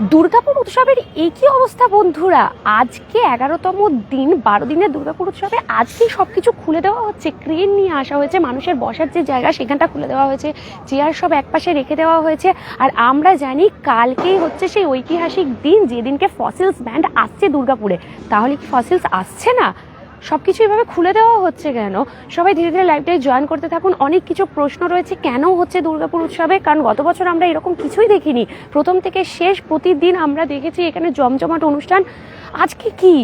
দুর্গাপুর উৎসবের একই অবস্থা, বন্ধুরা। আজকে এগারোতম দিন, বারো দিনের দুর্গাপুর উৎসবে আজকেই সব কিছু খুলে দেওয়া হচ্ছে। ক্রেন নিয়ে আসা হয়েছে, মানুষের বসার যে জায়গা, সেখানটা খুলে দেওয়া হয়েছে। চেয়ার সব একপাশে রেখে দেওয়া হয়েছে। আর আমরা জানি, কালকেই হচ্ছে সেই ঐতিহাসিক দিন, যেদিনকে ফসিলস ব্যান্ড আসছে দুর্গাপুরে। তাহলে কি ফসিলস আসছে না? সব কিছু এভাবে খুলে দেওয়া হচ্ছে কেন? সবাই ধীরে ধীরে লাইভটাই জয়েন করতে থাকুন। অনেক কিছু প্রশ্ন রয়েছে, কেন হচ্ছে দুর্গাপুর উৎসবে? কারণ গত বছর আমরা এরকম কিছুই দেখিনি। প্রথম থেকে শেষ প্রতিদিন আমরা দেখেছি এখানে জমজমাট অনুষ্ঠান। আজকে কি?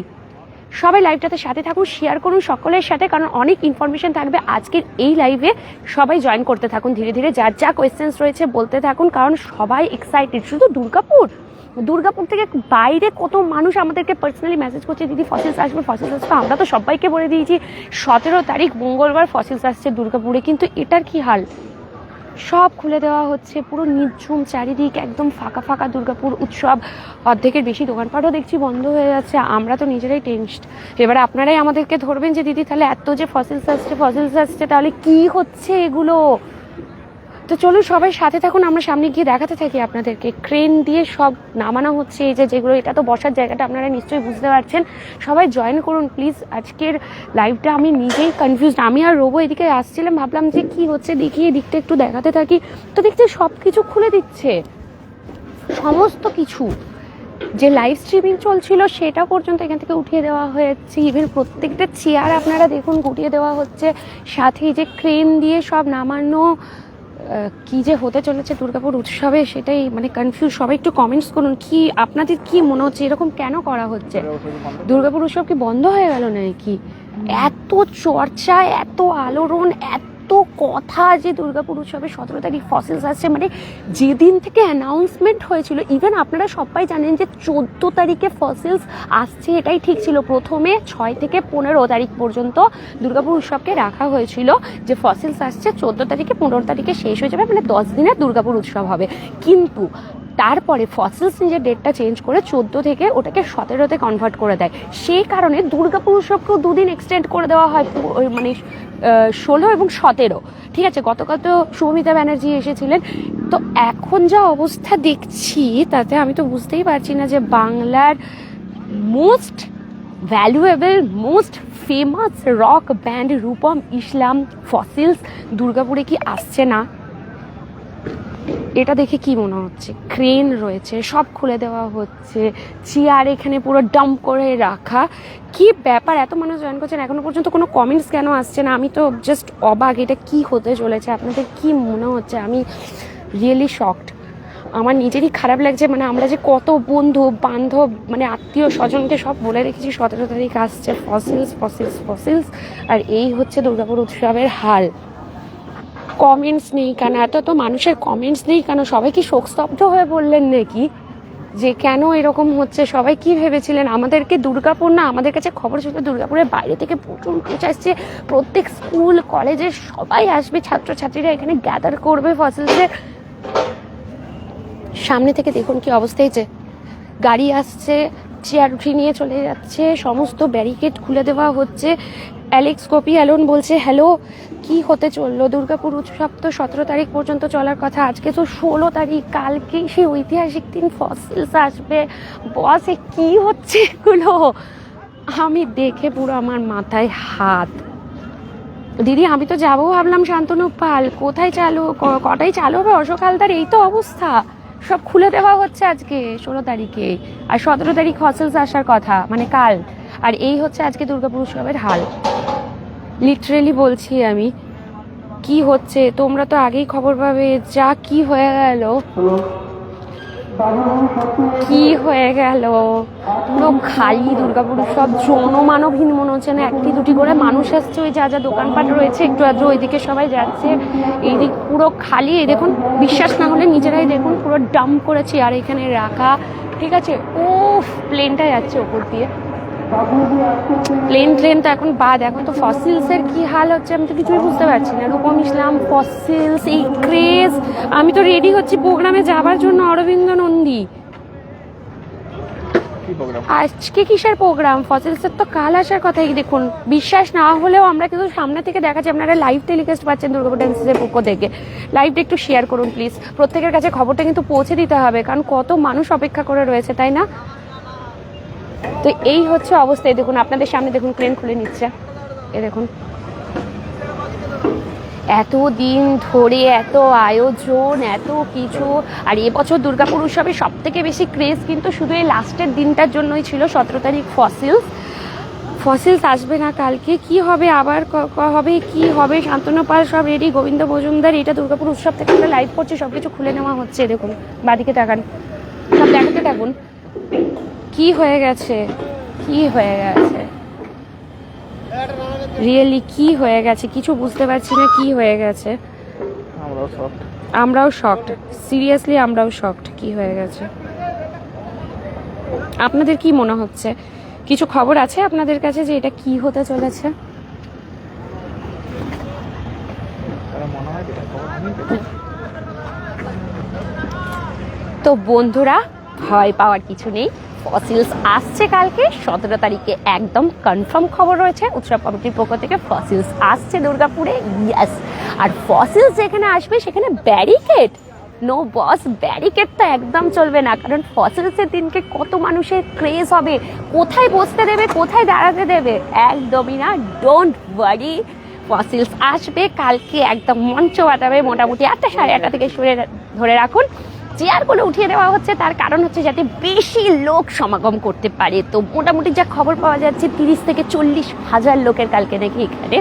সবাই লাইভটাতে সাথে থাকুন শেয়ার করুন সকলের সাথে, কারণ অনেক ইনফরমেশন থাকবে আজকের এই লাইভে সবাই জয়েন করতে থাকুন ধীরে ধীরে, যার যা কোয়েশ্চেন্স রয়েছে বলতে থাকুন, কারণ সবাই এক্সাইটেড শুধু দুর্গাপুর? দুর্গাপুর থেকে বাইরে কত মানুষ আমাদেরকে পার্সোনালি মেসেজ করছে, দিদি ফসিলস আসবে ফসিলস আসবে। আমরা তো সবাইকে বলে দিয়েছি, সতেরো তারিখ মঙ্গলবার ফসিলস আসছে দুর্গাপুরে। কিন্তু এটার কি হাল? সব খুলে দেওয়া হচ্ছে, পুরো নির্ঝুম চারিদিক একদম ফাঁকা ফাঁকা দুর্গাপুর উৎসব। অর্ধেকের বেশি দোকানপাটও দেখছি বন্ধ হয়ে যাচ্ছে, আমরা তো নিজেরাই টেনসড এবারে আপনারাই আমাদেরকে ধরবেন যে, দিদি, তাহলে এত যে ফসিলস আসছে ফসিলস আসছে, তাহলে কি হচ্ছে এগুলো? তো চলুন সবাই সাথে থাকুন, আমরা সামনে গিয়ে দেখাতে থাকি আপনাদেরকে। ক্রেন দিয়ে সব নামানো হচ্ছে, এই যে যেগুলো, এটা তো বসার জায়গাটা আপনারা নিশ্চয়ই বুঝতে পারছেন। সবাই জয়েন করুন প্লিজ আজকের লাইভটা আমি নিজেই কনফিউজড আমি আর রোবো এদিকে আসছিলাম, ভাবলাম যে কি হচ্ছে দেখি এদিকটা একটু দেখাতে থাকি। তো দেখছি সব কিছু খুলে দিচ্ছে। সমস্ত কিছু। যে লাইভ স্ট্রিমিং চলছিল, সেটা পর্যন্ত এখান থেকে উঠিয়ে দেওয়া হয়েছে। ইভেন প্রত্যেকটা চেয়ার আপনারা দেখুন, গুটিয়ে দেওয়া হচ্ছে। সাথে যে ক্রেন দিয়ে সব নামানো কি যে হতে চলেছে দুর্গাপুর উৎসবে সেটাই মানে কনফিউজ সবাই একটু কমেন্টস করুন কি আপনাদের কি মনে হচ্ছে? এরকম কেন করা হচ্ছে? দুর্গাপুর উৎসব কি বন্ধ হয়ে গেল নাকি? এত চর্চা এত আলোড়ন এত কথা যে দুর্গাপুর উৎসবে সতেরো তারিখ ফসিলস আসছে মানে যেদিন থেকে অ্যানাউন্সমেন্ট হয়েছিল ইভেন আপনারা সবাই জানেন যে চোদ্দ তারিখে ফসিলস আসছে, এটাই ঠিক ছিল। প্রথমে ছয় থেকে পনেরো তারিখ পর্যন্ত দুর্গাপুর উৎসবকে রাখা হয়েছিল যে ফসিলস আসছে, চোদ্দ তারিখে পনেরো তারিখে শেষ হয়ে যাবে মানে দশ দিনের দুর্গাপুর উৎসব হবে। কিন্তু তারপরে ফসিলস নিজের ডেটটা চেঞ্জ করে চোদ্দ থেকে ওটাকে সতেরোতে কনভার্ট করে দেয়। সেই কারণে দুর্গাপুর উৎসবকেও দুদিন এক্সটেন্ড করে দেওয়া হয় মানে ষোলো এবং সতেরো। ঠিক আছে, গতকাল তো শুভমিতা ব্যানার্জি এসেছিলেন। তো এখন যা অবস্থা দেখছি, তাতে আমি তো বুঝতেই পারছি না যে বাংলার most valuable most famous rock band Rupam Islam Fossils দুর্গাপুরে কি আসছে না? এটা দেখে কি মনে হচ্ছে? ক্রেন রয়েছে, সব খুলে দেওয়া হচ্ছে, চেয়ার এখানে পুরো ডাম্প করে রাখা। কি ব্যাপার? এত মানুষ জয়েন করছেন, এখনও পর্যন্ত কোনো কমেন্টস কেন আসছে না? আমি তো জাস্ট অবাক, এটা কি হতে চলেছে? আপনাদের কি মনে হচ্ছে? আমি রিয়েলি শকড আমার নিজেরই খারাপ লাগছে মানে আমরা যে কত বন্ধু, বান্ধব মানে আত্মীয় স্বজনকে সব বলে রেখেছি, সতেরো তারিখ আসছে ফসিলস ফসিলস ফসিলস আর এই হচ্ছে দুর্গাপুর উৎসবের হাল। কমেন্টস নেই কেন? এত তো মানুষের কমেন্টস নেই কেন? সবাই কি শোকস্তব্ধ হয়ে বললেন নাকি? যে কেন এরকম হচ্ছে? সবাই কি ভেবেছিলেন? আমাদেরকে দুর্গাপুর না, আমাদের কাছে খবর ছিল দুর্গাপুরের বাইরে থেকে প্রচুর মানুষ আসছে। প্রত্যেক স্কুল, কলেজের সবাই আসবে। ছাত্রছাত্রীরা এখানে গ্যাদার করবে ফসলসের সামনে থেকে দেখুন কি অবস্থা হয়েছে গাড়ি আসছে চেয়ার উঠিয়ে নিয়ে চলে যাচ্ছে, সমস্ত ব্যারিকেড খুলে দেওয়া হচ্ছে। অ্যালেক্স কপি অ্যালোন বলছে, হ্যালো, কি হতে চলল? দুর্গাপুর উৎসব তো সতেরো তারিখ পর্যন্ত চলার কথা। আজকে তো ষোলো তারিখ কালকেই সেই ঐতিহাসিক দিন ফসিলস আসবে। বসে কি হচ্ছে এগুলো? আমি দেখে পুরো আমার মাথায় হাত। দিদি, আমি তো যাব ভাবলাম, শান্তনু পাল। কোথায় চালু? কটায় চালু হবে? অশোক হালদার, এই তো অবস্থা। সব খুলে দেওয়া হচ্ছে আজকে, ষোলো তারিখে। আর সতেরো তারিখ হসেলস আসার কথা মানে কাল। আর এই হচ্ছে আজকে দুর্গাপুর উৎসবের হাল। লিটারেলি বলছি আমি, কি হচ্ছে? তোমরা তো আগেই খবর পাবে যা কি হয়ে গেল। কি হয়ে গেল? পুরো খালি দুর্গাপুর সব জনমানবহীন মনে হচ্ছে না একটি দুটি করে মানুষ আসছে, ওই যা যা দোকানপাট রয়েছে, একটু আদ্র ওইদিকে সবাই যাচ্ছে। এইদিক পুরো খালি, এই দেখুন, বিশ্বাস না হলে নিজেরাই দেখুন, পুরো ডাম্প করেছি আর এখানে রাখা। ঠিক আছে? ও প্লেনটা যাচ্ছে ওপর দিয়ে। প্লেন ট্রেন তো এখন বাদ এখন তো ফসিলসের কি হাল হচ্ছে আমি তো কিছুই বুঝতে পারছি না। রূপম ইসলাম ফসিলস এই ক্রেজ আমি তো রেডি হচ্ছি প্রোগ্রামে যাবার জন্য অরবিন্দ নন্দী। আজকে কিসের প্রোগ্রাম ফসিলসের তো কাল আসার কথা এই দেখুন। বিশ্বাস না হলেও আমরা কিন্তু সামনে থেকে দেখাচ্ছি আপনারা লাইভ টেলিকাস্ট পাচ্ছেন দুর্গাপুর ড্যান্সের পক্ষ থেকে। লাইভটা একটু শেয়ার করুন প্লিজ প্রত্যেকের কাছে খবরটা কিন্তু পৌঁছে দিতে হবে কারণ কত মানুষ অপেক্ষা করে রয়েছে তাই না? তো এই হচ্ছে অবস্থা। দেখুন, আপনাদের সামনে দেখুন ক্রেন খুলে নিচ্ছে। এ দেখুন। এত দিন ধরে, এত আয়োজন, এত কিছু। আর এবছর দুর্গাপুর উৎসবে সব থেকে বেশি ক্রেজ কিন্তু শুধু এই লাস্টের দিনটার জন্যই ছিল, সতেরো তারিখ ফসিলস ফসিলস আসবে না কালকে। কি হবে আবার? হবে? কি হবে? শান্তনু পাল সব রেডি গোবিন্দ মজুমদার, এটা দুর্গাপুর উৎসব থেকে আমরা লাইভ করছি সব কিছু খুলে নেওয়া হচ্ছে, দেখুন। বাদিকে তাকান। সব দেখাতে থাকুন। কি হয়ে গেছে? কি হয়ে গেছে? রিয়েলি কি হয়ে গেছে? কিছু বুঝতে পারছি না কি হয়ে গেছে। আমরাও শকড সিরিয়াসলি আমরাও শকড কি হয়ে গেছে। আপনাদের কি মনে হচ্ছে? কিছু খবর আছে আপনাদের কাছে যে এটা কি হতে চলেছে। তো বন্ধুরা ভয় পাওয়ার কিছু নেই। ফসিলস আসছে কালকে। সতেরো তারিখে একদম কনফার্ম খবর রয়েছে। উৎসব কমিটির পক্ষ থেকে ফসিলস আসছে দুর্গাপুরে ইয়াস আর ফসিলস যেখানে আসবে, সেখানে ব্যারিকেড নো বস ব্যারিকেড তো একদম চলবে না। কারণ ফসিলসের দিনকে কত মানুষের ক্রেজ হবে? কোথায় বসতে দেবে, কোথায় দাঁড়াতে দেবে? একদমই না ডোন্ট ওয়ারি ফসিলস আসবে, কালকে একদম মঞ্চ বাটাবে মোটামুটি আটটা সাড়ে আটটা থেকে শুনে ধরে রাখুন। চেয়ারগুলো উঠিয়ে দেওয়া হচ্ছে। তার কারণ হচ্ছে যাতে বেশি লোক সমাগম করতে পারে। তো মোটামুটি যা খবর পাওয়া যাচ্ছে, তিরিশ থেকে চল্লিশ হাজার লোকের কালকে নাকি এখানে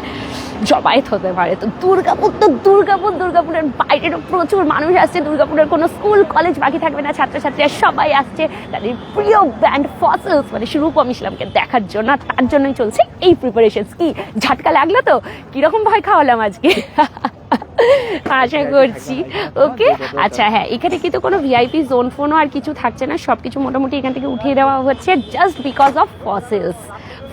জবায়েত হতে পারে। তো দুর্গাপুর তো দুর্গাপুর, দুর্গাপুরের বাইরেরও প্রচুর মানুষ আসছে। দুর্গাপুরের কোনো স্কুল, কলেজ বাকি থাকবে না। ছাত্রছাত্রীরা সবাই আসছে। তাদের প্রিয় ব্যান্ড ফসলস মানে রূপম ইসলামকে দেখার জন্য। তার জন্যই চলছে এই প্রিপারেশনস কি ঝাটকা লাগল তো? কীরকম ভয় খাওয়ালাম আজকে? আশা করছি। ওকে আচ্ছা হ্যাঁ এখানে কিন্তু কোনো ভিআইপি জোন ফোনও আর কিছু থাকছে না। সব কিছু মোটামুটি এখান থেকে উঠিয়ে দেওয়া হচ্ছে just because of Fossils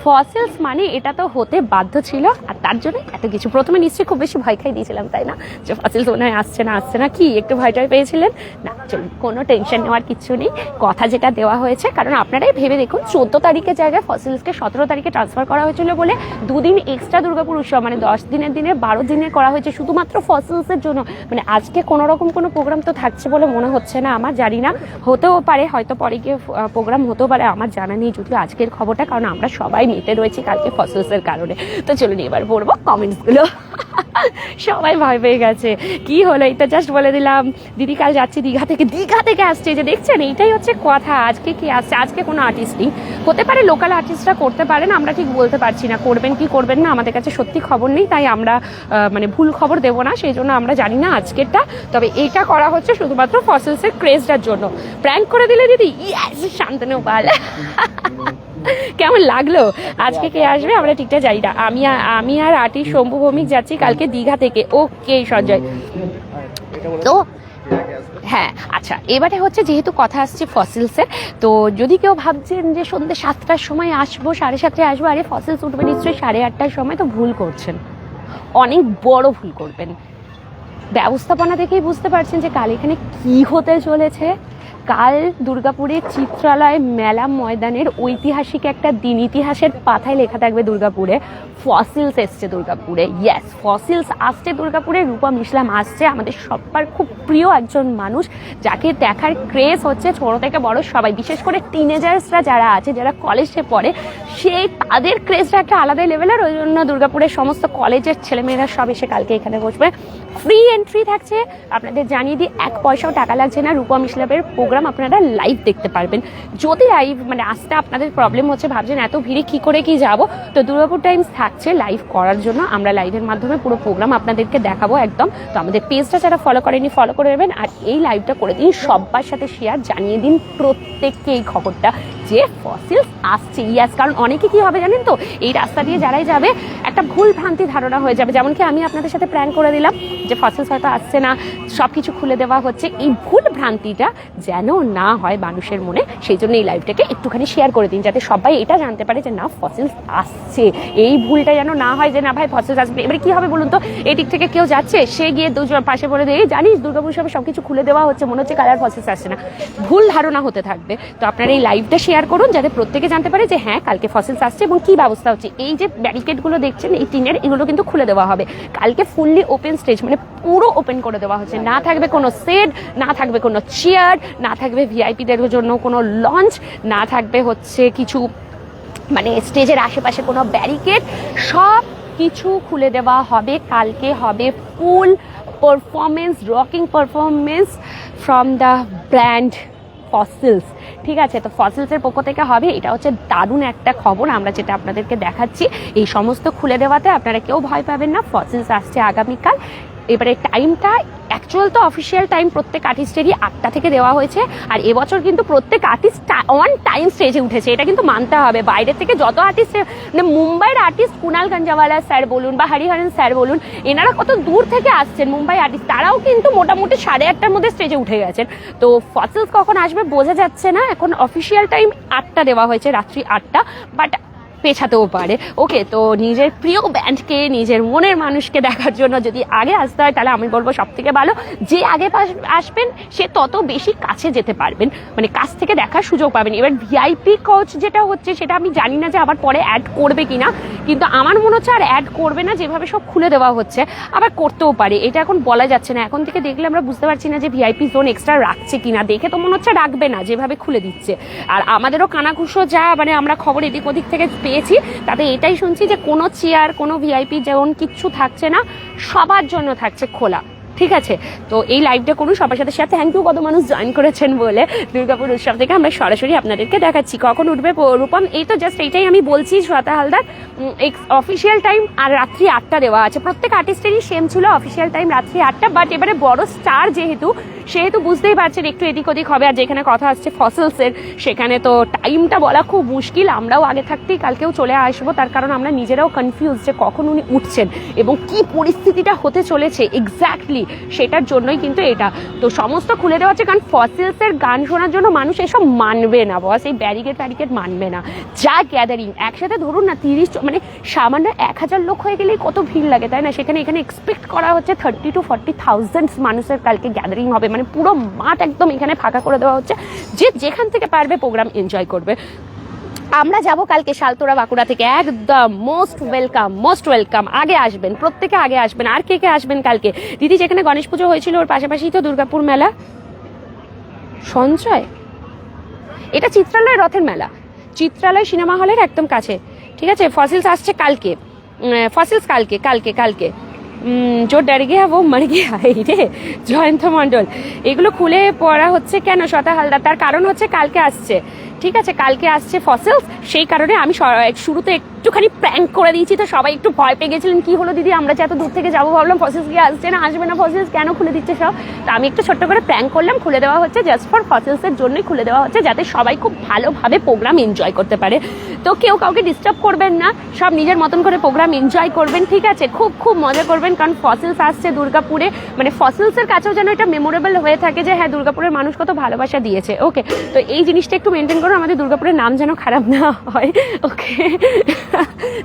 Fossils মানে এটা তো হতে বাধ্য ছিল, আর তার জন্য এত কিছু। প্রথমে নিশ্চয়ই খুব বেশি ভয় খাই দিয়েছিলাম, তাই না? যে ফসিলস মনে হয় আসছে না আসছে না, কি একটু ভয় টয় পেয়েছিলেন? না, চলুন, কোনো টেনশন নেওয়ার কিছু নেই। কথা যেটা দেওয়া হয়েছে, কারণ আপনারাই ভেবে দেখুন, চোদ্দ তারিখের জায়গায় ফসিলসকে সতেরো তারিখে ট্রান্সফার করা হয়েছিল বলে দুদিন এক্সট্রা দুর্গাপুর উৎসব মানে দশ দিনের দিনে বারো দিনে করা হয়েছে শুধুমাত্র ফসেলসের জন্য। মানে আজকে কোনো রকম কোনো প্রোগ্রাম তো থাকছে বলে মনে হচ্ছে না আমার, জানি না। হতেও পারে, হয়তো পরে গিয়ে প্রোগ্রাম হতেও পারে, আমার জানা নেই যদিও আজকের খবরটা, কারণ আমরা সবাই মেতে রয়েছি কালকে ফসলসের কারণে। তো চলুন এবার পড়ব কমেন্টসগুলো। সবাই ভয় পেয়ে গেছে। কি হলো? এটা জাস্ট বলে দিলাম, দিদি কাল যাচ্ছে দীঘা থেকে। দীঘা থেকে আসছে যে দেখছেন? এইটাই হচ্ছে কথা। আজকে কি আসছে? আজকে কোনো আর্টিস্ট নেই। হতে পারে লোকাল আর্টিস্টরা করতে পারেন, আমরা ঠিক বলতে পারছি না। করবেন কি করবেন না, আমাদের কাছে সত্যি খবর নেই, তাই আমরা মানে ভুল খবর দেবো না, সেই জন্য আমরা জানি না আজকেরটা। তবে এইটা করা হচ্ছে শুধুমাত্র ফসলসের ক্রেজটার জন্য। প্র্যাঙ্ক করে দিলে দিদি? ইয়াস শান্তনু পাল। কেমন লাগল? আজকে কে আসবে? আমরা ঠিকঠাক জানি না। আমি আমি আর আটি শম্ভু ভৌমিক যাচ্ছি কালকে দীঘা থেকে। ওকে সঞ্জয়। তো? হ্যাঁ আচ্ছা এবারে হচ্ছে যেহেতু কথা আসছে ফসিলসের তো যদি কেউ ভাবছেন যে সন্ধ্যে সাতটার সময় আসব সাড়ে সাতটায় আসব আরে ফসিলস উঠবে নিশ্চয়ই সাড়ে আটটার সময় তো ভুল করছেন। অনেক বড় ভুল করবেন। ব্যবস্থাপনা দেখেই বুঝতে পারছেন যে কাল এখানে কী হতে চলেছে। কাল দুর্গাপুরের চিত্রালয় মেলা ময়দানের ঐতিহাসিক একটা দিন। ইতিহাসের পাথায় লেখা থাকবে দুর্গাপুরে, ফসিলস এসছে দুর্গাপুরে। ইয়েস ফসিলস আসছে দুর্গাপুরে। রূপম ইসলাম আসছে আমাদের সবার খুব প্রিয় একজন মানুষ, যাকে দেখার ক্রেজ হচ্ছে ছোট থেকে বড় সবাই। বিশেষ করে টিনেজার্সরা যারা আছে, যারা কলেজে পড়ে সেই তাদের ক্রেজটা একটা আলাদা লেভেলের ওই জন্য দুর্গাপুরের সমস্ত কলেজের ছেলেমেয়েরা সব এসে কালকে এখানে বসবে। ফ্রি এন্ট্রি থাকছে। আপনাদের জানিয়ে দিই, এক পয়সাও টাকা লাগছে না। রূপম ইসলামের প্রোগ্রাম আপনারা লাইভ দেখতে পারবেন। যদি লাইভ মানে আসতে আপনাদের প্রবলেম হচ্ছে, ভাবছেন এত ভিড়ে কি করে কি যাব, তো দুর্গাপুর টাইমস থাকছে লাইভ করার জন্য। আমরা লাইভের মাধ্যমে পুরো প্রোগ্রাম আপনাদেরকে দেখাবো একদম। তো আমাদের পেজটা যারা ফলো করেনি ফলো করে নেবেন। আর এই লাইভটা করে দিন সবার সাথে শেয়ার জানিয়ে দিন প্রত্যেককে এই খবরটা যে ফসিলস আসছে ইয়াস কারণ অনেকে কি হবে জানেন তো? এই রাস্তা দিয়ে যারাই যাবে, একটা ভুল ভ্রান্তি ধারণা হয়ে যাবে। যেমন কি আমি আপনাদের সাথে প্ল্যান করে দিলাম যে ফসিলস হয়তো আসছে না সব কিছু খুলে দেওয়া হচ্ছে। এই ভুল ভ্রান্তিটা যেন না হয় মানুষের মনে, সেই জন্য এই লাইভটাকে একটুখানি শেয়ার করে দিন, যাতে সবাই এটা জানতে পারে যে না ফসিলস আসছে। এই ভুলটা যেন না হয় যে না ভাই ফসিলস আসবে। এবারে কি হবে বলুন তো? এই দিক থেকে কেউ যাচ্ছে, সে গিয়ে দুজন পাশে বলে দিয়ে, জানিস দুর্গাপুর সবে সব কিছু খুলে দেওয়া হচ্ছে, মনে হচ্ছে কালার ফসিলস আসছে না। ভুল ধারণা হতে থাকবে। তো আপনারা এই লাইভটা শেয়ার করুন, যাতে প্রত্যেকে জানতে পারে যে হ্যাঁ কালকে ফসিলস আসছে এবং কি ব্যবস্থা হচ্ছে। এই যে ব্যারিকেডগুলো দেখছেন, এই টিনের, এগুলো কিন্তু খুলে দেওয়া হবে। কালকে ফুললি ওপেন স্টেজ মানে পুরো ওপেন করে দেওয়া হচ্ছে। না থাকবে কোনো সেট না থাকবে কোনো চেয়ার না থাকবে ভিআইপিদের জন্য কোনো লঞ্চ না থাকবে, হচ্ছে কিছু মানে স্টেজের আশেপাশে কোনো ব্যারিকেড সব কিছু খুলে দেওয়া হবে, কালকে হবে full performance rocking performance from the brand Fossils ঠিক আছে? তো ফসিলসের পক্ষ থেকে হবে, এটা হচ্ছে দারুণ একটা খবর, আমরা যেটা আপনাদেরকে দেখাচ্ছি, এই সমস্ত খুলে দেওয়াতে আপনারা কেউ ভয় পাবেন না ফসিলস আসছে আগামীকাল এবারে টাইমটা অ্যাকচুয়াল তো অফিসিয়াল টাইম প্রত্যেক আর্টিস্টেরই আটটা থেকে দেওয়া হয়েছে, আর এবছর কিন্তু প্রত্যেক আর্টিস্ট অন টাইম স্টেজে উঠেছে। এটা কিন্তু মানতে হবে। বাইরে থেকে যত আর্টিস্ট মানে মুম্বাইয়ের আর্টিস্ট কুনাল গঞ্জাওয়ালা স্যার বলুন বা হরিহরন স্যার বলুন, এনারা কত দূর থেকে আসছেন মুম্বাই আর্টিস্ট তারাও কিন্তু মোটামুটি সাড়ে আটটার মধ্যে স্টেজে উঠে গেছেন। তো ফসিলস কখন আসবে বোঝা যাচ্ছে না। এখন অফিসিয়াল টাইম আটটা দেওয়া হয়েছে, রাত্রি আটটা। বাট পেছাতেও পারে। ওকে তো নিজের প্রিয় ব্যান্ডকে নিজের মনের মানুষকে দেখার জন্য যদি আগে আসতে হয়, তাহলে আমি বলব সব থেকে ভালো, যে আগে আসবেন, সে তত বেশি কাছে যেতে পারবেন। মানে কাছ থেকে দেখার সুযোগ পাবেন। এবার ভিআইপি কোচ যেটা হচ্ছে, সেটা আমি জানি না যে আবার পরে অ্যাড করবে কিনা, কিন্তু আমার মনে হচ্ছে আর অ্যাড করবে না, যেভাবে সব খুলে দেওয়া হচ্ছে, আবার করতেও পারে। এটা এখন বলা যাচ্ছে না। এখন থেকে দেখলে আমরা বুঝতে পারছি না যে ভিআইপি জোন এক্সট্রা রাখছে কিনা। দেখে তো মনে হচ্ছে রাখবে না, যেভাবে খুলে দিচ্ছে। আর আমাদেরও কানাকুশো যা মানে আমরা খবর এদিক ওদিক থেকে পেয়েছি। তাতে এটাই শুনছি যে কোনো চেয়ার, কোনো ভিআইপি যেমন কিচ্ছু থাকছে না, সবার জন্য থাকছে খোলা। ঠিক আছে? তো এই লাইভটা করুন, সবার সাথে সাথে থ্যাংক ইউ কত মানুষ জয়েন করেছেন বলে দুর্গাপুর উৎসব থেকে আমরা সরাসরি আপনাদেরকে দেখাচ্ছি। কখন উঠবে রূপম? এই তো জাস্ট এইটাই আমি বলছি, শ্রতা হালদার। অফিসিয়াল টাইম আর রাত্রি আটটা দেওয়া আছে। প্রত্যেক আর্টিস্টেরই সেম ছিল অফিসিয়াল টাইম রাত্রি আটটা বাট এবারে বড় স্টার যেহেতু, সেহেতু বুঝতেই পারছেন একটু এদিক ওদিক হবে। আর যেখানে কথা আসছে ফসলসের সেখানে তো টাইমটা বলা খুব মুশকিল। আমরাও আগে থাকতেই কালকেও চলে আসব। তার কারণ আমরা নিজেরাও কনফিউজ যে কখন উনি উঠছেন এবং কি পরিস্থিতিটা হতে চলেছে। এক্স্যাক্টলি সেটার জন্যই কিন্তু এটা। তো সমস্ত খুলে দেওয়া হচ্ছে, কারণ ফসিলসের গান শোনার জন্য মানুষ এসব মানবে না বস এই ব্যারিকেড ফ্যারিকেড মানবে না। যা গ্যাদারিং একসাথে ধরুন না তিরিশ মানে সামান্য এক হাজার লোক হয়ে গেলেই কত ভিড় লাগে, তাই না? সেখানে, এখানে এক্সপেক্ট করা হচ্ছে থার্টি টু ফর্টি থাউজেন্ড মানুষের কালকে গ্যাদারিং হবে। মানে পুরো মাঠ একদম এখানে ফাঁকা করে দেওয়া হচ্ছে। যে যেখান থেকে পারবে প্রোগ্রাম এনজয় করবে। আমরা যাব কালকে শালতোরা বাঁকুড়া থেকে। একদম মোস্ট ওয়েলকাম মোস্ট ওয়েলকাম আগে আসবেন, প্রত্যেকে আগে আসবেন। আর কে কে আসবেন কালকে? দিদি, যেখানে গণেশ পুজো হয়েছিল, ওর পাশাপাশি তো দুর্গাপুর মেলা। সঞ্চয় এটা চিত্রালয়, রথের মেলা। চিত্রালয় সিনেমা হলের একদম কাছে। ঠিক আছে? ফসিলস আসছে কালকে। ফসিলস কালকে কালকে কালকে। জোর ডর গিয়া ও মর গিয়া এই রে, জয়ন্ত মণ্ডল। এগুলো খুলে পড়া হচ্ছে কেন? শতা হালদার। তার কারণ হচ্ছে কালকে আসছে। ঠিক আছে, কালকে আসছে ফসেলস সেই কারণে আমি শুরুতে একটুখানি প্র্যাঙ্ক করে দিয়েছি, তো সবাই একটু ভয় পেয়ে গেছিলেন, কি হলো দিদি? আমরা যে এত দূর থেকে যাব ভাবলাম ফসিলস গিয়ে আসছে না, আসবে না ফসেলস কেন খুলে দিচ্ছে সব? তো আমি একটু ছোট্ট করে প্র্যাঙ্ক করলাম, খুলে দেওয়া হচ্ছে জাস্ট ফর ফসেলসের জন্যই খুলে দেওয়া হচ্ছে, যাতে সবাই খুব ভালোভাবে প্রোগ্রাম এনজয় করতে পারে। তো কেউ কাউকে ডিস্টার্ব করবেন না, সব নিজের মতন করে প্রোগ্রাম এনজয় করবেন, ঠিক আছে? খুব খুব মজা করবেন, কারণ ফসেলস আসছে দুর্গাপুরে। মানে ফসেলসের কাছেও যেন এটা মেমোরেবল হয়ে থাকে যে হ্যাঁ দুর্গাপুরের মানুষ কত ভালোবাসা দিয়েছে। ওকে তো এই জিনিসটা একটু মেনটেন করুন আমাদের দুর্গাপুরের নাম যেন খারাপ না হয় ওকে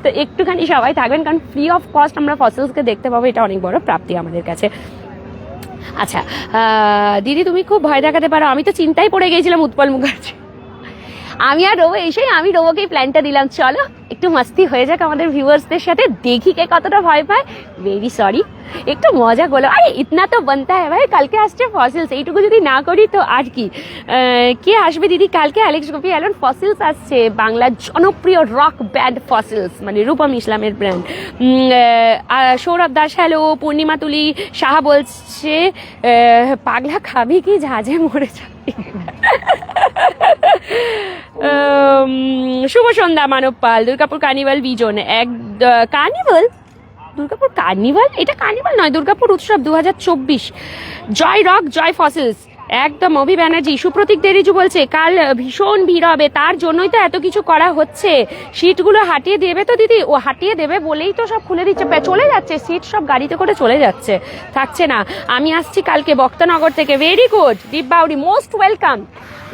তো একটুখানি সবাই থাকবেন, কারণ ফ্রি অফ কস্ট আমরা ফসলসকে দেখতে পাবো, এটা অনেক বড় প্রাপ্তি আমাদের কাছে। আচ্ছা দিদি, তুমি খুব ভয় দেখাতে পারো, আমি তো চিন্তায় পড়ে গেছিলাম উৎপল মুখার্জি। আমি আর রোবো এসেই, আমি রোবোকেই প্ল্যানটা দিলাম। চলো, একটু মাস্তি হয়ে যাক আমাদের ভিউয়ার্সদের সাথে। দেখি কে কতটা ভয় পায়। ভেরি সরি একটু মজা করল আরে, ইতনা তো বানতা হ্যাঁ ভাই। কালকে আসছে ফসিলস এইটুকু যদি না করি তো আর কি। কে আসবে দিদি? কালকে অ্যালেক্স গোপি অ্যালন ফসিলস আসছে। বাংলার জনপ্রিয় রক ব্যান্ড ফসিলস মানে রূপম ইসলামের ব্র্যান্ড সৌরভ দাস হ্যালো পূর্ণিমা তুলি, সাহা বলছে পাগলা খাবি কি? ঝাঁঝে মরে যাবে। শুভ সন্ধ্যা মানব পাল দুর্গাপুর কার্নিভাল বিজন এক কার্নিভাল? দুর্গাপুর কার্নিভাল? এটা কার্নিভাল নয়, দুর্গাপুর উৎসব দু হাজার চব্বিশ। জয় রক, জয় ফসিলস। একদম অভি ব্যানার্জি সুপ্রতীক দেরিজু বলছে, কাল ভীষণ ভিড় হবে, তার জন্যই তো এত কিছু করা হচ্ছে। সিটগুলো হাটিয়ে দেবে তো দিদি? ও হাটিয়ে দেবে বলেই তো সব খুলে দিচ্ছে। চলে যাচ্ছে, সিট সব গাড়িতে করে চলে যাচ্ছে। থাকছে না। আমি আসছি কালকে বক্তানগর থেকে। Very good Dip Bauri most welcome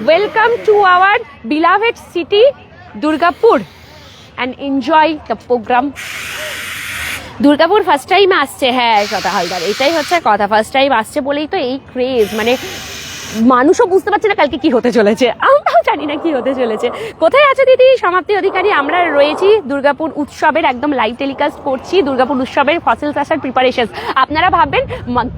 welcome to our beloved city Durgapur. And enjoy the programme Durgapur first time আসছে। হ্যাঁ কথা হালদার, এটাই হচ্ছে কথা। ফার্স্ট টাইম আসছে বলেই তো এই ক্রেজ মানে মানুষও বুঝতে পারছে না কালকে কি হতে চলেছে। আমরাও জানি না কি হতে চলেছে। কোথায় আছে দিদি? সমাপ্তি অধিকারী, আমরা রয়েছি দুর্গাপুর উৎসবের একদম লাইভ টেলিকাস্ট করছি, দুর্গাপুর উৎসবের ফসিলস আসার প্রিপারেশন আপনারা ভাববেন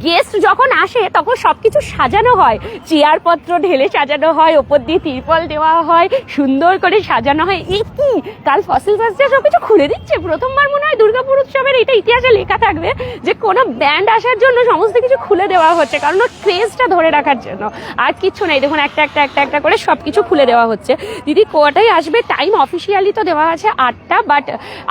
গেস্ট যখন আসে, তখন সব কিছু সাজানো হয়। চেয়ারপত্র ঢেলে সাজানো হয়, ওপর দিয়ে তিরপল দেওয়া হয়, সুন্দর করে সাজানো হয়। এই কি? কাল ফসিলস আসছে সবকিছু খুলে দিচ্ছে। প্রথমবার মনে হয় দুর্গাপুর উৎসবের এটা ইতিহাসে লেখা থাকবে যে কোনো ব্যান্ড আসার জন্য সমস্ত কিছু খুলে দেওয়া হচ্ছে, কারণ ওর ক্রেজটা ধরে রাখার জন্য। আর কিচ্ছু নেই। দেখুন, একটা একটা একটা একটা করে সব কিছু খুলে দেওয়া হচ্ছে। দিদি কটাই আসবে টাইম অফিসিয়ালি তো দেওয়া আছে আটটা বাট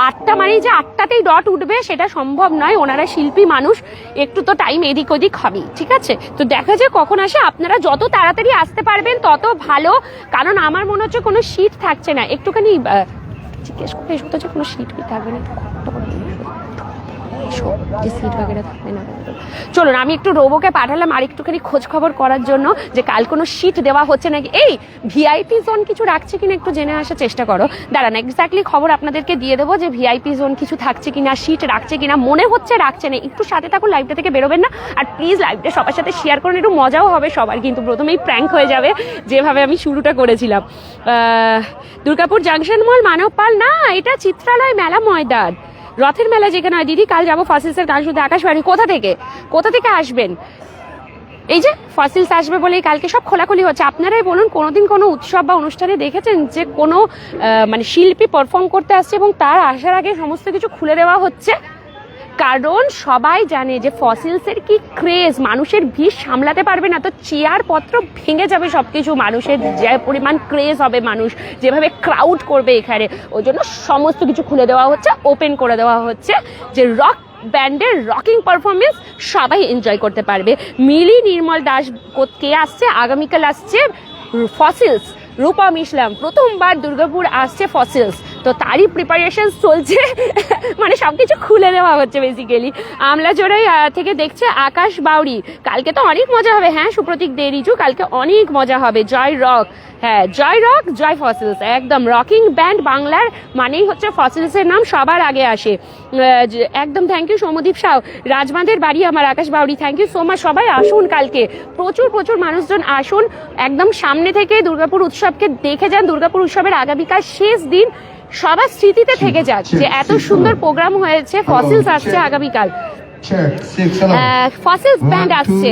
আটটা মানেই যে আটটাতেই ডট উঠবে, সেটা সম্ভব নয়। ওনারা শিল্পী মানুষ, একটু তো টাইম এদিক ওদিক হবেই, ঠিক আছে? তো দেখা যায় কখন আসে। আপনারা যত তাড়াতাড়ি আসতে পারবেন, তত ভালো। কারণ আমার মনে হচ্ছে কোনো সিট থাকছে না। একটুখানি জিজ্ঞেস করে কোনো সিট কি থাকবে না বাগেরা না। চলুন, আমি একটু রোবোকে পাঠালাম আর একটুখানি খোঁজ খবর করার জন্য যে কাল কোনো সিট দেওয়া হচ্ছে নাকি। এই ভিআইপি জোন কিছু রাখছে কিনা একটু জেনে আসার চেষ্টা করো। দাঁড়ান এক্স্যাক্টলি খবর আপনাদেরকে দিয়ে দেবো যে ভিআইপি জোন কিছু থাকছে কিনা সিট রাখছে কিনা, মনে হচ্ছে রাখছে না। একটু সাথে থাকুন লাইভটা থেকে বেরোবেন না। আর প্লিজ লাইভটা সবার সাথে শেয়ার করুন, একটু মজাও হবে সবার, কিন্তু প্রথমেই প্র্যাঙ্ক হয়ে যাবে যেভাবে আমি শুরুটা করেছিলাম। দুর্গাপুর জাংশন মল মানব পাল না, এটা চিত্রালয় মেলা ময়দান। রথের মেলা যেখানে হয়, দিদি, কাল যাব ফসিলসের গান শুনতে। আকাশবাণী, কোথা থেকে? কোথা থেকে আসবেন? এই যে ফসিলস আসবে বলেই কালকে সব খোলাখুলি হচ্ছে। আপনারাই বলুন, কোনোদিন কোনো উৎসব বা অনুষ্ঠানে দেখেছেন যে কোনো মানে শিল্পী পারফর্ম করতে আসছে এবং তার আসার আগে সমস্ত কিছু খুলে দেওয়া হচ্ছে? কারণ সবাই জানে যে ফসিলসের কি ক্রেজ, মানুষের ভিড় সামলাতে পারবে না, তো চেয়ার পত্র ভেঙে যাবে সবকিছু, মানুষের যে পরিমাণ ক্রেজ হবে মানুষ, যেভাবে ক্রাউড করবে এখানে, ওই জন্য সমস্ত কিছু খুলে দেওয়া হচ্ছে ওপেন করে দেওয়া হচ্ছে, যে রক ব্যান্ডের রকিং পারফরমেন্স সবাই এনজয় করতে পারবে। মিলি নির্মল দাস কে আসছে? আগামীকাল আসছে ফসিলস, রূপম ইসলাম, প্রথমবার দুর্গাপুর আসছে ফসিলস। তো তারই প্রিপারেশন চলছে। মানে সবকিছু খুলে দেওয়া হচ্ছে বেসিক্যালি আমলাজোড়াই আহ, থেকে দেখছে আকাশ বাউরি কালকে তো অনেক মজা হবে। হ্যাঁ সুপ্রতীক দে রিজু কালকে অনেক মজা হবে। জয় রক হ্যাঁ জয় রক জয় ফসিলস একদম রকিং ব্যান্ড বাংলার মানেই হচ্ছে ফসিলসের নাম সবার আগে আসে। একদম থ্যাংক ইউ সৌমদীপ সাউ। রাজবাঁধের বাড়ি আমার Akash Bauri thank you so much সবাই আসুন কালকে। প্রচুর প্রচুর মানুষজন আসুন। একদম সামনে থেকে দুর্গাপুর উৎসবকে দেখে যান। দুর্গাপুর উৎসবের আগামীকাল শেষ দিন। সবার স্মৃতিতে থেকে যাক যে এত সুন্দর প্রোগ্রাম হয়েছে ফসিলস আসছে আগামীকাল. ফসিলস ব্যান্ড আসছে।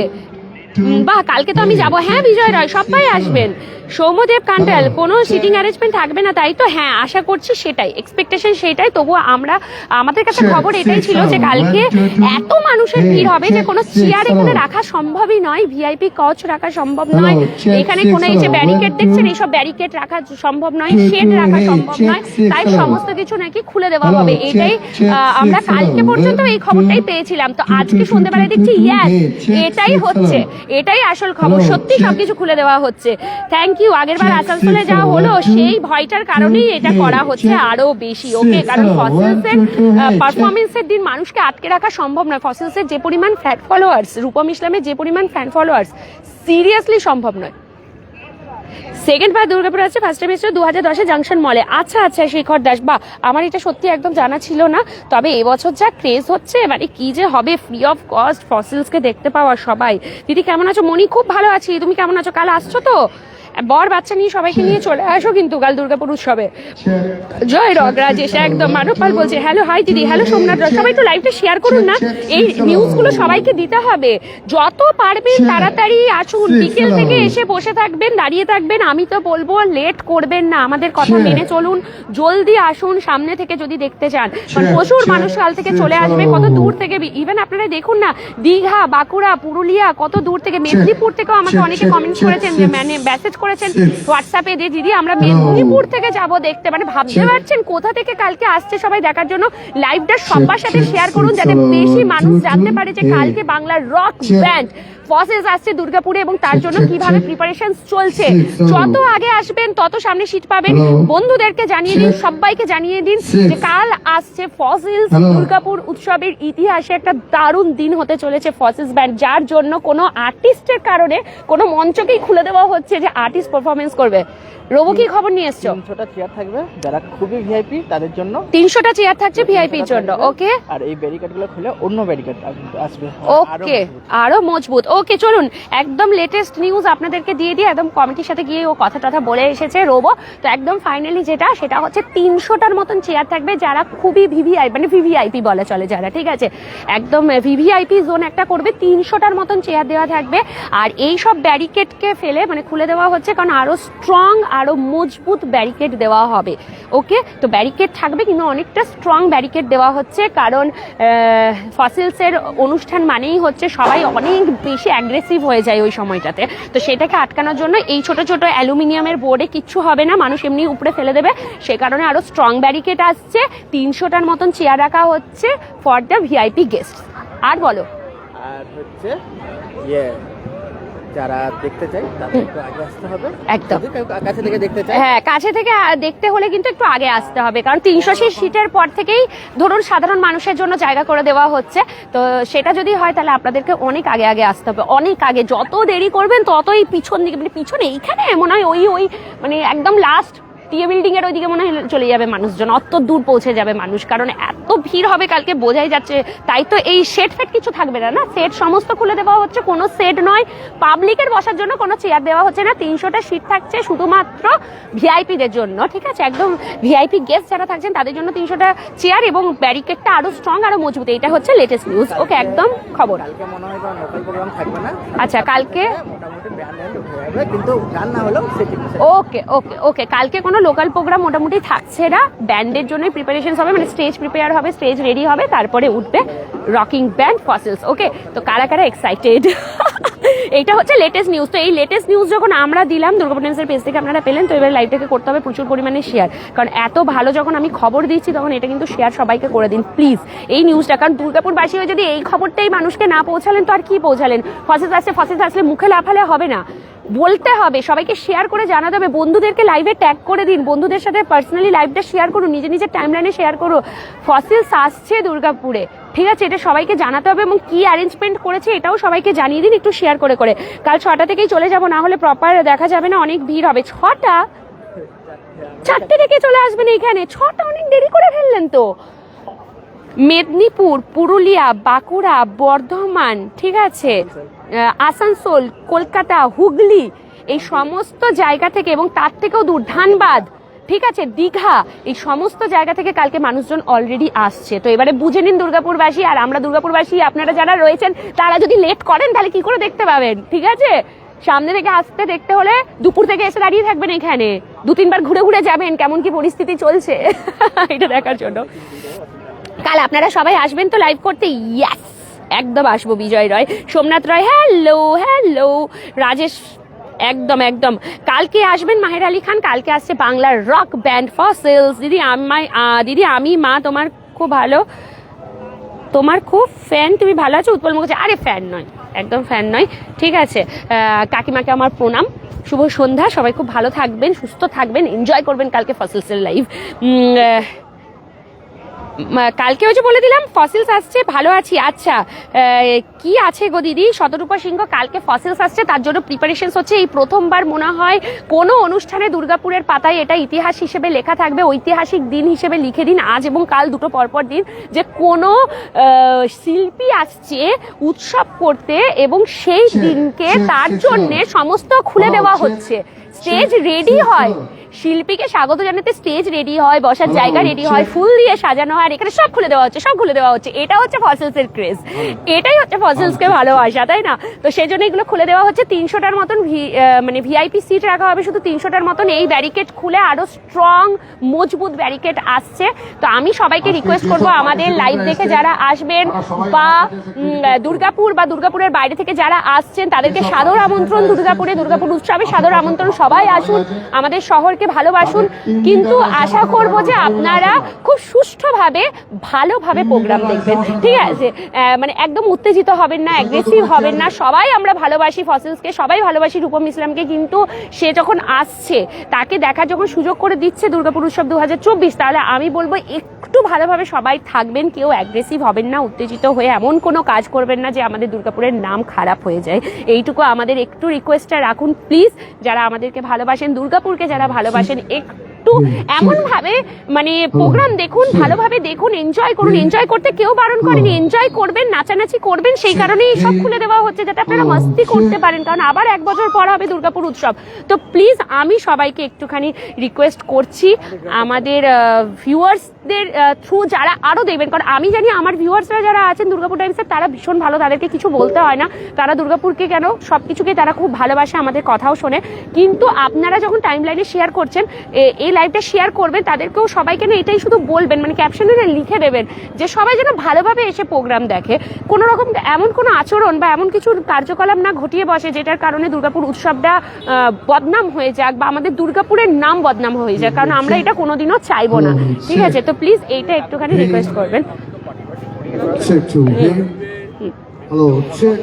বাহ কালকে তো আমি যাব। হ্যাঁ বিজয় রয় সবাই আসবেন। সৌম্যদেব কান্ডাল কোনো সিটিং অ্যারেঞ্জমেন্ট থাকবে না তাই তো? হ্যাঁ আশা করছি সেটাই এক্সপেকটেশন সেটাই। তবুও আমরা আমাদের কাছে খবর এটাই ছিল যে কালকে এত মানুষের ভিড় হবে যে কোনো চেয়ার এখানে রাখা সম্ভবই নয় ভিআইপি কচ রাখা সম্ভব নয়। এখানে কোনো এই যে ব্যারিকেড দেখছেন এইসব ব্যারিকেড রাখা সম্ভব নয় শেড রাখা সম্ভব নয়। তাই সমস্ত কিছু নাকি খুলে দেওয়া হবে। এটাই আমরা কালকে পর্যন্ত এই খবরটাই পেয়েছিলাম। তো আজকে two, সন্ধ্যেবেলা দেখছি ইয়াস এটাই হচ্ছে. এটাই আসল খবর। সত্যি সবকিছু খুলে দেওয়া হচ্ছে। থ্যাংক ইউ আগের বার আসানসোলে যাওয়া যা হলো সেই ভয়টার কারণেই এটা করা হচ্ছে আরও বেশি। ওকে কারণ ফসিলসের. পারফরমেন্সের দিন মানুষকে আটকে রাখা সম্ভব নয়। ফসিলসের যে পরিমাণ ফ্যান ফলোয়ার্স রূপম ইসলামের যে পরিমাণ ফ্যান ফলোয়ার্স সিরিয়াসলি সম্ভব নয়। সেকেন্ড বার দুর্গাপুর আছে ফার্স্ট টাইম এসেছিল দু হাজার দশে জাংশন মলে আচ্ছা আচ্ছা শেখর দাস বা আমার এটা সত্যি একদম জানা ছিল না। তবে এবছর যা ক্রেজ হচ্ছে মানে কি যে হবে ফ্রি অফ কস্ট ফসিলসকে দেখতে পাওয়া সবাই। দিদি, কেমন আছো? মনি খুব ভালো আছি। তুমি কেমন আছো? কাল আসছো তো? বর বাচ্চা নিয়ে সবাইকে নিয়ে চলে আসো কিন্তু কাল দুর্গাপুর উৎসবে। জয় রক রাজেশ একদম মানব পাল বলছে হ্যালো হাই দিদি হ্যালো সোমনাথ রায়। সবাই একটু লাইভটা শেয়ার করুন না এই নিউজগুলো সবাইকে দিতে হবে। যত পারবেন তাড়াতাড়ি আসুন বিকেল থেকে এসে বসে থাকবেন দাঁড়িয়ে থাকবেন আমি তো বলব লেট করবেন না আমাদের কথা মেনে চলুন জলদি আসুন সামনে থেকে যদি দেখতে চান। কারণ প্রচুর মানুষ কাল থেকে চলে আসবে কত দূর থেকে ইভেন আপনারা দেখুন না দীঘা বাঁকুড়া পুরুলিয়া কত দূর থেকে মেদিনীপুর থেকেও আমাকে অনেকে কমেন্ট করেছেন যে মানে মেসেজ করেছেন হোয়াটসঅ্যাপে যে দিদি আমরা মেদিনীপুর থেকে যাব দেখতে। মানে ভাবতে পারছেন কোথা থেকে কালকে আসছে সবাই দেখার জন্য? লাইভটা সবার সাথে শেয়ার করুন যাতে বেশি মানুষ জানতে পারে যে কালকে বাংলার রক ব্যান্ড ফসেস আসছে দুর্গাপুরে এবং তার জন্য কীভাবে প্রিপারেশন চলছে? যত আগে আসবেন তত সামনে সিট পাবেন। বন্ধুদেরকে জানিয়ে দিন সবাইকে জানিয়ে দিন যে কাল আসছে ফসিলস দুর্গাপুর উৎসবের ইতিহাসে একটা দারুণ দিন হতে চলেছে ফসিলস ব্যান্ড যার জন্য কোনো আর্টিস্টের কারণে কোনো মঞ্চকেই খুলে দেওয়া হচ্ছে যে আর্টিস্ট পারফরমেন্স করবে। রবু কি খবর নিয়ে এসছো? তিনশোটা চেয়ার থাকবে যারা খুবই ভিআইপি তাদের জন্য তিনশোটা চেয়ার থাকছে ভিআইপির জন্য ওকে আর এই ব্যারিকেডগুলো খুলে অন্য ব্যারিকেড আসবে ওকে। আরও মজবুত। ওকে চলুন একদম লেটেস্ট নিউজ আপনাদেরকে দিয়ে দিয়ে একদম কমিটির সাথে গিয়ে ও কথা টথা বলে এসেছে রোবো। তো একদম ফাইনালি যেটা সেটা হচ্ছে তিনশোটার মতন চেয়ার থাকবে যারা খুবই ভিভিআই মানে ভিভিআইপি বলে চলে যারা ঠিক আছে? একদম ভিভিআইপি জোন একটা করবে তিনশোটার মতন চেয়ার দেওয়া থাকবে আর এই সব ব্যারিকেডকে ফেলে মানে খুলে দেওয়া হচ্ছে কারণ আরও স্ট্রং আরও মজবুত ব্যারিকেড দেওয়া হবে। ওকে তো ব্যারিকেড থাকবে কিন্তু অনেকটা স্ট্রং ব্যারিকেড দেওয়া হচ্ছে। কারণ ফসিলসের অনুষ্ঠান মানেই হচ্ছে সবাই অনেক বেশি অ্যাগ্রেসিভ হয়ে যায় ওই সময়টাতে। তো সেটাকে আটকানোর জন্য এই ছোট ছোট অ্যালুমিনিয়ামের বোর্ডে কিচ্ছু হবে না। মানুষ এমনি উপরে ফেলে দেবে। সে কারণে আরও স্ট্রং ব্যারিকেড আসছে। তিনশোটার মতন চেয়ার রাখা হচ্ছে ফর দ্য ভিআইপি গেস্ট আর বলো। আর হচ্ছে ইয়ে যারা দেখতে চাই তাদের একটু আগে আসতে হবে। একদম। কাছে থেকে দেখতে চায়। হ্যাঁ কাছে থেকে দেখতে হলে কিন্তু একটু আগে আসতে হবে। কারণ তিনশো সিটের পর থেকেই ধরুন সাধারণ মানুষের জন্য জায়গা করে দেওয়া হচ্ছে। তো সেটা যদি হয় তাহলে আপনাদেরকে অনেক আগে আগে আসতে হবে। অনেক আগে যত দেরি করবেন ততই পিছন দিকে মানে পিছনে এইখানে মনে হয় ওই ওই মানে একদম লাস্ট টিএ বিল্ডিং এর ওইদিকে মনে হয় চলে যাবে মানুষজন। অত দূর পৌঁছে যাবে মানুষ। কারণ এত ভিড় হবে কালকে বোঝাই যাচ্ছে। তাই তো এই সেট ফেট কিছু থাকবে না না? সেট সমস্ত খুলে দেওয়া হচ্ছে। কোনো সেট নয়। পাবলিকের বসার জন্য কোনো চেয়ার দেওয়া হচ্ছে না। তিনশোটা সিট থাকছে শুধুমাত্র ভিআইপিদের জন্য ঠিক আছে? একদম ভিআইপি গেস্ট যারা থাকছেন তাদের জন্য তিনশোটা চেয়ার এবং ব্যারিকেডটা আরও স্ট্রং আরও মজবুত। এটা হচ্ছে লেটেস্ট নিউজ ওকে একদম খবর। আচ্ছা কালকে ওকে ওকে ওকে কালকে কোনো লোকাল প্রোগ্রাম মোটামুটি থাকছে না। ব্যান্ডের জন্য প্রিপারেশন হবে মানে স্টেজ প্রিপেয়ার হবে স্টেজ রেডি হবে, তারপরে উঠবে রকিং ব্যান্ড ফসিলস ওকে তো কারা কারা এক্সাইটেড এইটা হচ্ছে লেটেস্ট নিউজ তো এই লেটেস্ট নিউজ যখন আমরা দিলাম, দুর্গাপুর পেজ থেকে আপনারা পেলেন, তো এবার লাইভটাকে করতে হবে প্রচুর পরিমাণে শেয়ার কারণ এত ভালো যখন আমি খবর দিচ্ছি, তখন এটা কিন্তু শেয়ার সবাইকে করে দিন প্লিজ এই নিউজটা কারণ দুর্গাপুরবাসী হয়ে যদি এই খবরটাই মানুষকে না পৌঁছালেন, তো আর কি পৌঁছালেন? ফসেস আসলে ফসেস আসলে মুখে লাফালে হবে না। বলতে হবে, সবাইকে শেয়ার করে জানাতে হবে, বন্ধুদেরকে লাইভে ট্যাগ করে দিন, বন্ধুদের সাথে পার্সোনালি লাইভটা শেয়ার করুন, নিজে নিজের টাইমলাইনে শেয়ার করো ফসিলস আসছে দুর্গাপুরে, ঠিক আছে? এটা সবাইকে জানাতে হবে এবং কি অ্যারেঞ্জমেন্ট করেছে এটাও সবাইকে জানিয়ে দিন, একটু শেয়ার করে করে। কাল ছটা থেকেই চলে যাব, না হলে প্রপার দেখা যাবে না, অনেক ভিড় হবে। ছটা? চারটে থেকে চলে আসবেন এখানে। ছটা অনেক দেরি করে ফেললেন তো। মেদিনীপুর, পুরুলিয়া, বাঁকুড়া, বর্ধমান, ঠিক আছে? আসানসোল, কলকাতা, হুগলি, এই সমস্ত জায়গা থেকে এবং তার থেকেও দূর ধানবাদ, ঠিক আছে? দীঘা, এই সমস্ত জায়গা থেকে কালকে মানুষজন অলরেডি আসছে। তো এবারে বুঝে নিন দুর্গাপুরবাসী, আর আমরা দুর্গাপুরবাসী, আপনারা যারা রয়েছেন, তারা যদি লেট করেন, তাহলে কি করে দেখতে পাবেন? ঠিক আছে? সামনে থেকে আসতে দেখতে হলে দুপুর থেকে এসে দাঁড়িয়ে থাকবেন এখানে। দু তিনবার ঘুরে ঘুরে যাবেন, কেমন কি পরিস্থিতি চলছে? এটা দেখার জন্য। কাল আপনারা সবাই আসবেন তো লাইভ করতে? ইয়াস একদম আসব, বিজয় রয়। সোমনাথ রয় হ্যালো হ্যালো রাজেশ, একদম একদম। কালকে আসবেন মাহের আলী খান, কালকে আসছে বাংলার রক ব্যান্ড ফসেলস দিদি আমায় দিদি, আমি, মা, তোমার খুব ভালো। তোমার খুব ফ্যান তুমি ভালো আছো? উৎপল মুখার্জি, আরে ফ্যান নয়, একদম ফ্যান নয়। ঠিক আছে কাকিমাকে আমার প্রণাম। শুভ সন্ধ্যা, সবাই খুব ভালো থাকবেন, সুস্থ থাকবেন এনজয় করবেন কালকে ফসেলসের লাইভ কালকে ওই যে বলে দিলাম ফসিলস আসছে ভালো আছি আচ্ছা কি আছে গো দিদি? শতরূপা সিংহ কালকে ফসিলস আসছে তার জন্য প্রিপারেশন হচ্ছে। এই প্রথমবার মনে হয় কোনো অনুষ্ঠানে দুর্গাপুরের পাতায় এটা ইতিহাস হিসেবে লেখা থাকবে ঐতিহাসিক দিন হিসেবে লিখে দিন। আজ এবং কাল দুটো পরপর দিন যে কোনো শিল্পী আসছে উৎসব করতে এবং সেই দিনকে তার জন্যে সমস্ত খুলে দেওয়া হচ্ছে। স্টেজ রেডি হয়. শিল্পীকে স্বাগত জানাতে স্টেজ রেডি হয় বসার জায়গা রেডি হয় ফুল দিয়ে সাজানো হয় আর এখানে সব খুলে দেওয়া হচ্ছে সব খুলে দেওয়া হচ্ছে। এটা হচ্ছে ফসিলস এর ক্রেজ এটাই হচ্ছে ফসিলস কে ভালোবাসা তাই না? তো সেই জন্য এগুলো খুলে দেওয়া হচ্ছে। তিনশোটার মতন মানে ভিআইপি সিট রাখা হবে শুধু তিনশোটার মতন। এই ব্যারিকেড খুলে আরও স্ট্রং মজবুত ব্যারিকেড আসছে। তো আমি সবাইকে রিকোয়েস্ট করব আমাদের লাইভ দেখে যারা আসবেন বা দুর্গাপুর বা দুর্গাপুরের বাইরে থেকে যারা আসছেন তাদেরকে সাদর আমন্ত্রণ দুর্গাপুরে দুর্গাপুর উৎসবে সাদর আমন্ত্রণ সবাই আসুন। আমাদের আমাদের শহরকে ভালোবাসুন। কিন্তু আশা করব যে আপনারা খুব সুষ্ঠুভাবে, ভালোভাবে প্রোগ্রাম দেখবেন। ঠিক আছে? মানে একদম উত্তেজিত হবেন না অ্যাগ্রেসিভ হবেন না। সবাই আমরা ভালোবাসি ফসিলসকে, সবাই ভালোবাসি রূপম ইসলামকে। কিন্তু সে যখন আসছে, তাকে দেখার যখন সুযোগ করে দিচ্ছে দুর্গাপুর উৎসব দু হাজার চব্বিশ, তাহলে আমি বলব একটু ভালোভাবে সবাই থাকবেন। কেউ অ্যাগ্রেসিভ হবেন না, উত্তেজিত হয়ে এমন কোনো কাজ করবেন না যে আমাদের দুর্গাপুরের নাম খারাপ হয়ে যায়। এইটুকু আমাদের একটু রিকোয়েস্টটা রাখুন। প্লিজ যারা আমাদেরকে ভালোবাসেন, দুর্গাপুরকে যারা ভালোবাসেন একটু এমন ভাবে মানে প্রোগ্রাম দেখুন ভালোভাবে দেখুন এনজয় করুন এনজয় করতে কেউ বারণ করেনি এনজয় করবেন নাচানাচি করবেন সেই কারণেই সব খুলে দেওয়া হচ্ছে যাতে আপনারা মস্তি করতে পারেন কারণ আবার এক বছর পর হবে দুর্গাপুর উৎসব। তো প্লিজ আমি সবাইকে একটুখানি রিকোয়েস্ট করছি আমাদের ভিউয়ার্সদের থ্রু যারা আরও দেখবেন। কারণ আমি জানি আমার ভিউয়ার্সরা যারা আছেন দুর্গাপুর টাইমসের তারা ভীষণ ভালো তাদেরকে কিছু বলতে হয় না। তারা দুর্গাপুরকে কেন সব কিছুকে তারা খুব ভালোবাসে আমাদের কথাও শোনে। কিন্তু আপনারা যখন টাইম লাইনে শেয়ার করছেন এই লাইভটা শেয়ার করবেন তাদেরকেও সবাইকে না এটাই শুধু বলবেন মানে ক্যাপশনে না লিখে দেবেন যে সবাই যেন ভালোভাবে এসে প্রোগ্রাম দেখে। কোনো রকম এমন কোনো আচরণ বা এমন কিছু কার্যকলাপ না ঘটিয়ে বসে যেটার কারণে দুর্গাপুর উৎসবটা বদনাম হয়ে যাক বা আমাদের দুর্গাপুরের নাম বদনাম হয়ে যাক কারণ আমরা এটা কোনোদিনও চাইব না। ঠিক আছে? তো প্লিজ এইটা একটুখানি রিকোয়েস্ট করবেন। Check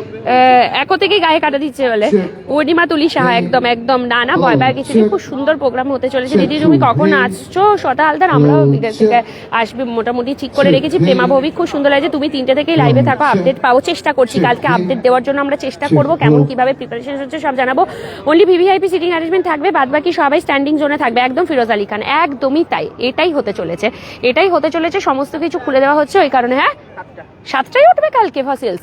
একো থেকে গায়ে কাটা দিচ্ছে বলে। পূর্ণিমা তুলি সাহা একদম একদম না না ভয় পাওয়ার কিছু খুব সুন্দর প্রোগ্রাম হতে চলেছে। দিদি তুমি কখন আসছো? সতা হালদার আমরাও বিকেল থেকে আসবে। মোটামুটি ঠিক করে রেখেছি। প্রেমা ভৌমিক খুব সুন্দর লাগছে। তুমি তিনটে থেকেই লাইভে থাকো। আপডেট পাবো চেষ্টা করছি। কালকে আপডেট দেওয়ার জন্য আমরা চেষ্টা করব। কেমন কীভাবে প্রিপারেশন হচ্ছে সব জানাব। অনলি ভিভিআইপি সিটিং অ্যারেঞ্জমেন্ট থাকবে বাদ বাকি সবাই স্ট্যান্ডিং জোনে থাকবে। একদম ফিরোজ আলী খান। একদমই তাই। এটাই হতে চলেছে। এটাই হতে চলেছে। সমস্ত কিছু খুলে দেওয়া হচ্ছে। ওই কারণে হ্যাঁ? সাতটা। সাতটাই উঠবে কালকে ফসিলস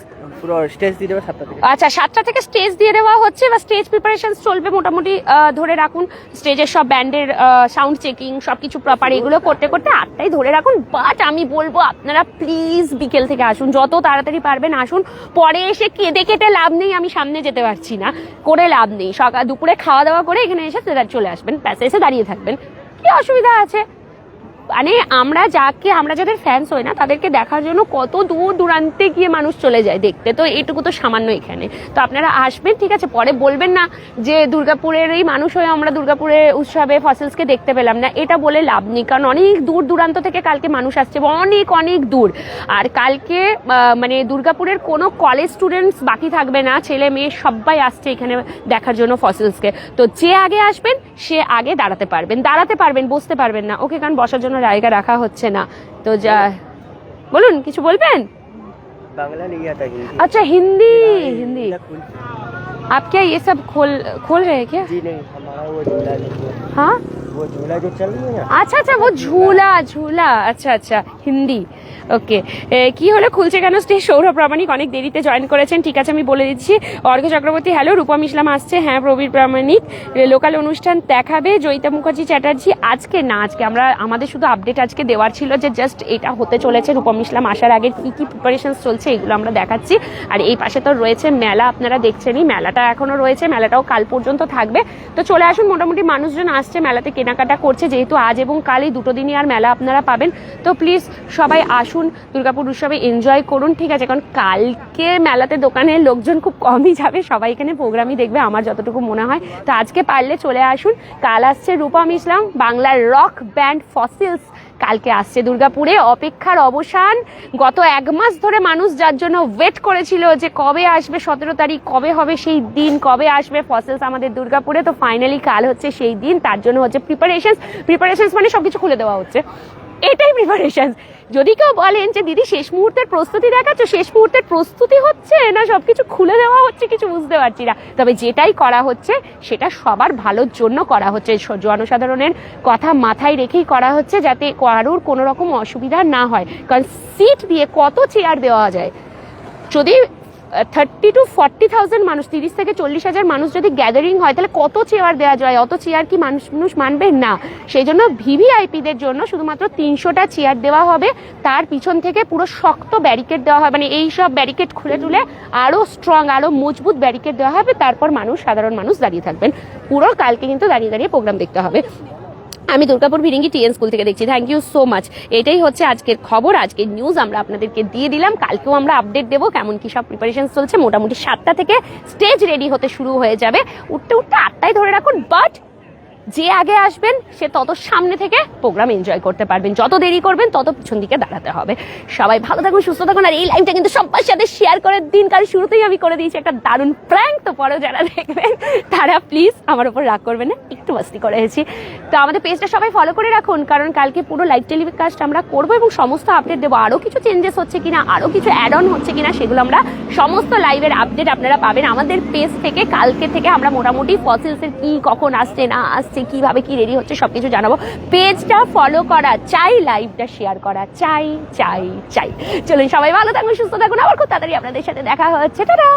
আচ্ছা সাতটা থেকে স্টেজ দিয়ে দেওয়া হচ্ছে বা স্টেজ প্রিপারেশন চলবে মোটামুটি ধরে রাখুন স্টেজের সব ব্যান্ডের সাউন্ড চেকিং সবকিছু প্রপার এগুলো করতে করতে আটটাই ধরে রাখুন। বাট আমি বলব, আপনারা প্লিজ বিকেল থেকে আসুন। যত তাড়াতাড়ি পারবেন আসুন। পরে এসে কেঁদে কেটে লাভ নেই, আমি সামনে যেতে পারছি না। করে লাভ নেই। সকাল, দুপুরে খাওয়া দাওয়া করে এখানে এসে চলে আসবেন। প্যাসে এসে দাঁড়িয়ে থাকবেন। কি অসুবিধা আছে? মানে আমরা যাকে, আমরা যাদের ফ্যান্স হই না, তাদেরকে দেখার জন্য কত দূর দূরান্তে গিয়ে মানুষ চলে যায় দেখতে। তো এইটুকু তো সামান্য এখানে। তো আপনারা আসবেন, ঠিক আছে? পরে বলবেন না যে দুর্গাপুরের এই মানুষ হয়ে আমরা দুর্গাপুরের উৎসবে ফসলসকে দেখতে পেলাম না। এটা বলে লাভ নেই, কারণ অনেক দূর দূরান্ত থেকে কালকে মানুষ আসছে অনেক অনেক দূর। আর কালকে মানে দুর্গাপুরের কোনো কলেজ স্টুডেন্টস বাকি থাকবে না, ছেলে মেয়ে সবাই আসছে এখানে দেখার জন্য ফসিলসকে তো যে আগে আসবেন, সে আগে দাঁড়াতে পারবেন। দাঁড়াতে পারবেন, বসতে পারবেন না। ওকে, কারণ বসার জন্য জায়গা রাখা হচ্ছে না তো যা বলুন কিছু বলবেন বাংলা লিখে आता हिंदी अच्छा हिंदी हिंदी खुल आप क्या ये सब खोल खोल रहे हैं क्या जी नहीं हमारा वो झूला नहीं है। हाँ वो झूला जो चल रही है ना আচ্ছা আচ্ছা ও ঝুলা ঝুলা আচ্ছা আচ্ছা হিন্দি ওকে কি হলো? খুলছে কেন স্টেজ সৌরভ প্রামাণিক অনেক দেরিতে জয়েন করেছেন। ঠিক আছে, আমি বলে দিচ্ছি। অর্ঘ্য চক্রবর্তী হ্যালো রূপম ইসলাম আসছে। হ্যাঁ প্রবীর প্রামাণিক। লোকাল অনুষ্ঠান দেখাবে। জয়িতা মুখার্জি চ্যাটার্জি আজকে না, আজকে আমরা, আমাদের শুধু আপডেট আজকে দেওয়ার ছিল যে জাস্ট এটা হতে চলেছে। রূপম ইসলাম আসার আগে কি কি প্রিপারেশন চলছে এগুলো আমরা দেখাচ্ছি। আর এই পাশে তো রয়েছে মেলা, আপনারা দেখছেনই। মেলাটা এখনও রয়েছে, মেলাটাও কাল পর্যন্ত থাকবে। তো চলে আসুন, মোটামুটি মানুষজন আসছে, মেলাতে কেনাকাটা করছে। যেহেতু আজ এবং কাল এই দুটো দিনই আর মেলা আপনারা পাবেন। তো প্লিজ সবাই আসুন, দুর্গাপুর উৎসবে এনজয় করুন, ঠিক আছে? কারণ কালকে মেলাতে দোকানের লোকজন খুব কমই যাবে, সবাই এখানে প্রোগ্রামই দেখবে, আমার যতটুকু মনে হয়। তো আজকে পারলে চলে আসুন, কাল আসছে রূপম ইসলাম বাংলার রক ব্যান্ড ফসিলস কালকে আসছে দুর্গাপুরে অপেক্ষার অবসান। গত এক মাস ধরে মানুষ যার জন্য ওয়েট করেছিল যে কবে আসবে, সতেরো তারিখ কবে হবে সেই দিন, কবে আসবে ফসেলস আমাদের দুর্গাপুরে, তো ফাইনালি কাল হচ্ছে সেই দিন, তার জন্য হচ্ছে প্রিপারেশন প্রিপারেশন মানে সবকিছু খুলে দেওয়া হচ্ছে। এটাই প্রিপারেশন যদি কেউ বলেন যে, দিদি, শেষ মুহূর্তের প্রস্তুতি দেখাচ্ছ, শেষ মুহূর্তের প্রস্তুতি হচ্ছে না, সবকিছু খুলে দেওয়া হচ্ছে, কিছু বুঝতে পারছি না। তবে যেটাই করা হচ্ছে, সেটা সবার ভালোর জন্য করা হচ্ছে। জনসাধারণের কথা মাথায় রেখেই করা হচ্ছে, যাতে কারোর কোনো রকম অসুবিধা না হয়। কারণ সিট দিয়ে কত চেয়ার দেওয়া যায়? যদি থার্টি টু ফর্টি থাউজেন্ড মানুষ, তিরিশ থেকে চল্লিশ হাজার মানুষ যদি গ্যাদারিং হয়, তাহলে কত চেয়ার দেওয়া যায়? অত চেয়ার কি মানুষ মানুষ মানবে? না। সেই জন্য ভিভিআইপিদের জন্য শুধুমাত্র তিনশোটা চেয়ার দেওয়া হবে। তার পিছন থেকে পুরো শক্ত ব্যারিকেড দেওয়া হবে। মানে এই সব ব্যারিকেড খুলে তুলে আরও স্ট্রং আরও মজবুত ব্যারিকেড দেওয়া হবে। তারপর মানুষ, সাধারণ মানুষ দাঁড়িয়ে থাকবেন। পুরো কালকে কিন্তু দাঁড়িয়ে দাঁড়িয়ে প্রোগ্রাম দেখতে হবে। আমি দুর্গাপুর ভিরিঙ্গি টিএন স্কুল থেকে দেখছি। থ্যাংক ইউ সো মাচ এটাই হচ্ছে আজকের খবর, আজকের নিউজ আমরা আপনাদেরকে দিয়ে দিলাম। কালকেও আমরা আপডেট দেবো কেমন কি সব প্রিপারেশন চলছে। মোটামুটি সাতটা থেকে স্টেজ রেডি হতে শুরু হয়ে যাবে। উঠতে উঠতে আটটায় ধরে রাখুন বাট যে আগে আসবেন, সে তত সামনে থেকে প্রোগ্রাম এনজয় করতে পারবেন। যত দেরি করবেন, তত পিছন দিকে দাঁড়াতে হবে। সবাই ভালো থাকুন, সুস্থ থাকুন, আর এই লাইভটা কিন্তু সবার সাথে শেয়ার করে দিন। কারণ শুরুতেই আমি করে দিয়েছি একটা দারুণ প্র্যাঙ্ক তো পরেও যারা দেখবেন, তারা প্লিজ আমার উপর রাগ করবেন না, একটু মাস্তি করেছি। তো আমাদের পেজটা সবাই ফলো করে রাখুন, কারণ কালকে পুরো লাইভ টেলিকাস্ট আমরা করব এবং সমস্ত আপডেট দেবো। আরও কিছু চেঞ্জেস হচ্ছে কিনা আরও কিছু অ্যাড অন হচ্ছে কিনা, সেগুলো আমরা সমস্ত লাইভের আপডেট আপনারা পাবেন। আমাদের পেজ থেকে, কালকে থেকে আমরা মোটামুটি ফসিলসের কী, কখন আসছে, না আসছে লাগছে কীভাবে কি রেডি হচ্ছে সবকিছু জানাব। পেজটা ফলো করা, চাই লাইভটা শেয়ার করা, চাই চাই চাই। চলুন সবাই ভালো থাকুন, সুস্থ থাকুন, আবার খুব তাড়াতাড়ি আপনাদের সাথে দেখা হচ্ছে। টাটা